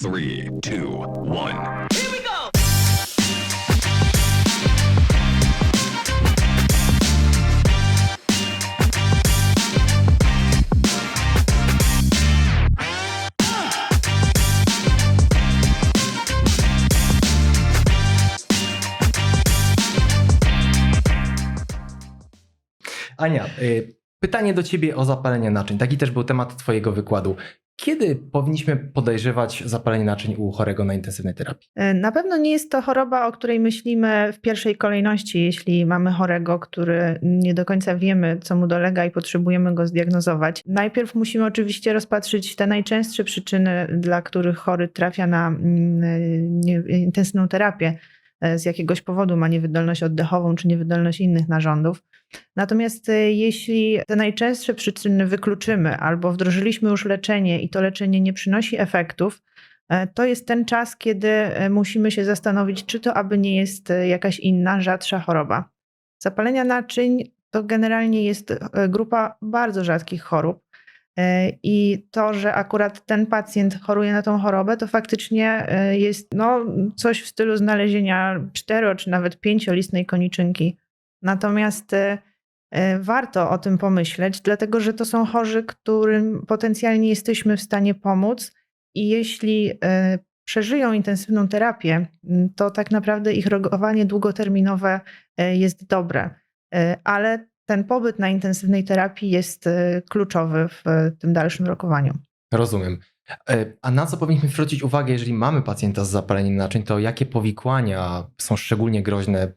Three, two, one. Ania, y, pytanie do ciebie o zapalenie naczyń. Taki też był temat twojego wykładu. Kiedy powinniśmy podejrzewać zapalenie naczyń u chorego na intensywnej terapii? E, Na pewno nie jest to choroba, o której myślimy w pierwszej kolejności, jeśli mamy chorego, który nie do końca wiemy, co mu dolega i potrzebujemy go zdiagnozować. Najpierw musimy oczywiście rozpatrzyć te najczęstsze przyczyny, dla których chory trafia na mm, nie- intensywną terapię. E, Z jakiegoś powodu ma niewydolność oddechową czy niewydolność innych narządów. Natomiast e, jeśli te najczęstsze przyczyny wykluczymy albo wdrożyliśmy już leczenie i to leczenie nie przynosi efektów, E, To jest ten czas, kiedy musimy się zastanowić, czy to aby nie jest jakaś inna, rzadsza choroba. Zapalenia naczyń to generalnie jest grupa bardzo rzadkich chorób. E, I to, że akurat ten pacjent choruje na tą chorobę, to faktycznie e, jest no, coś w stylu znalezienia cztero czy nawet pięciolistnej koniczynki. Natomiast e, warto o tym pomyśleć, dlatego że to są chorzy, którym potencjalnie jesteśmy w stanie pomóc. I jeśli przeżyją intensywną terapię, to tak naprawdę ich rokowanie długoterminowe jest dobre. Ale ten pobyt na intensywnej terapii jest e, kluczowy w e, tym dalszym rokowaniu. Rozumiem. E, A na co powinniśmy zwrócić uwagę, jeżeli mamy pacjenta z zapaleniem naczyń, to jakie powikłania są szczególnie groźne,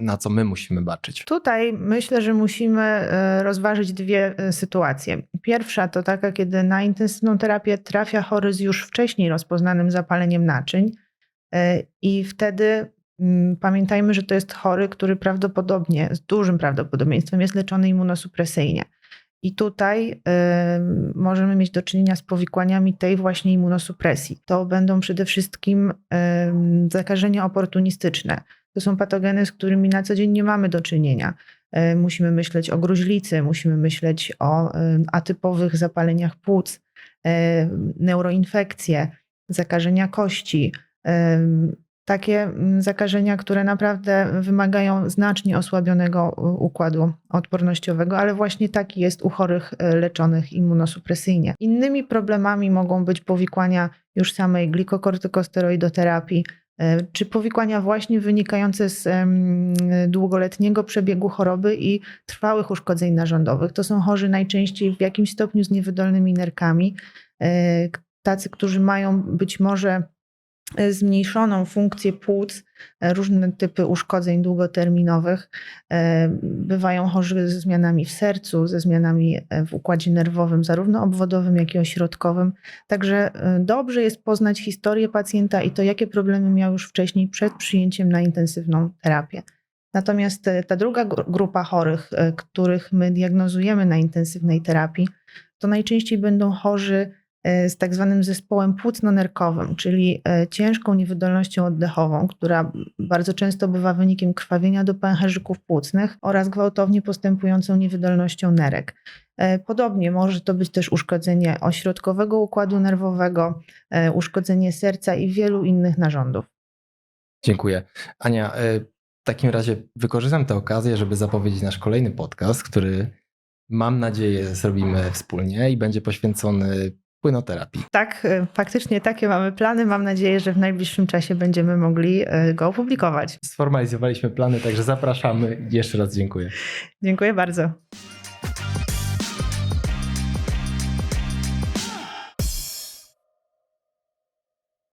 na, co my musimy baczyć? Tutaj myślę, że musimy rozważyć dwie sytuacje. Pierwsza to taka, kiedy na intensywną terapię trafia chory z już wcześniej rozpoznanym zapaleniem naczyń i wtedy pamiętajmy, że to jest chory, który prawdopodobnie, z dużym prawdopodobieństwem jest leczony immunosupresyjnie. I tutaj e, możemy mieć do czynienia z powikłaniami tej właśnie immunosupresji. To będą przede wszystkim e, zakażenia oportunistyczne. To są patogeny, z którymi na co dzień nie mamy do czynienia. E, Musimy myśleć o gruźlicy, musimy myśleć o atypowych zapaleniach płuc, neuroinfekcje, zakażenia kości. Takie mm, zakażenia, które naprawdę wymagają znacznie osłabionego u- układu odpornościowego, ale właśnie taki jest u chorych e, leczonych immunosupresyjnie. Innymi problemami mogą być powikłania już samej glikokortykosteroidoterapii, E, czy powikłania właśnie wynikające z długoletniego przebiegu choroby i trwałych uszkodzeń narządowych. To są chorzy najczęściej w jakimś stopniu z niewydolnymi nerkami, tacy, którzy mają być może zmniejszoną funkcję płuc, e, różne typy uszkodzeń długoterminowych. E, Bywają chorzy ze zmianami w sercu, ze zmianami e, w układzie nerwowym, zarówno obwodowym, jak i ośrodkowym. Także e, dobrze jest poznać historię pacjenta i to, jakie problemy miał już wcześniej przed przyjęciem na intensywną terapię. Natomiast e, ta druga gru- grupa chorych, e, których my diagnozujemy na intensywnej terapii, to najczęściej będą chorzy e, z tak zwanym zespołem płucno-nerkowym, czyli e, ciężką niewydolnością oddechową, która bardzo często bywa wynikiem krwawienia do pęcherzyków płucnych oraz gwałtownie postępującą niewydolnością nerek. E, Podobnie może to być też uszkodzenie ośrodkowego układu nerwowego, e, uszkodzenie serca i wielu innych narządów. Dziękuję. Ania, e, w takim razie wykorzystam tę okazję, żeby zapowiedzieć nasz kolejny podcast, który mam nadzieję zrobimy wspólnie i będzie poświęcony płynoterapii. Tak, e, faktycznie takie mamy plany. Mam nadzieję, że w najbliższym czasie będziemy mogli e, go opublikować. Sformalizowaliśmy plany, także zapraszamy. Jeszcze raz dziękuję. Dziękuję bardzo.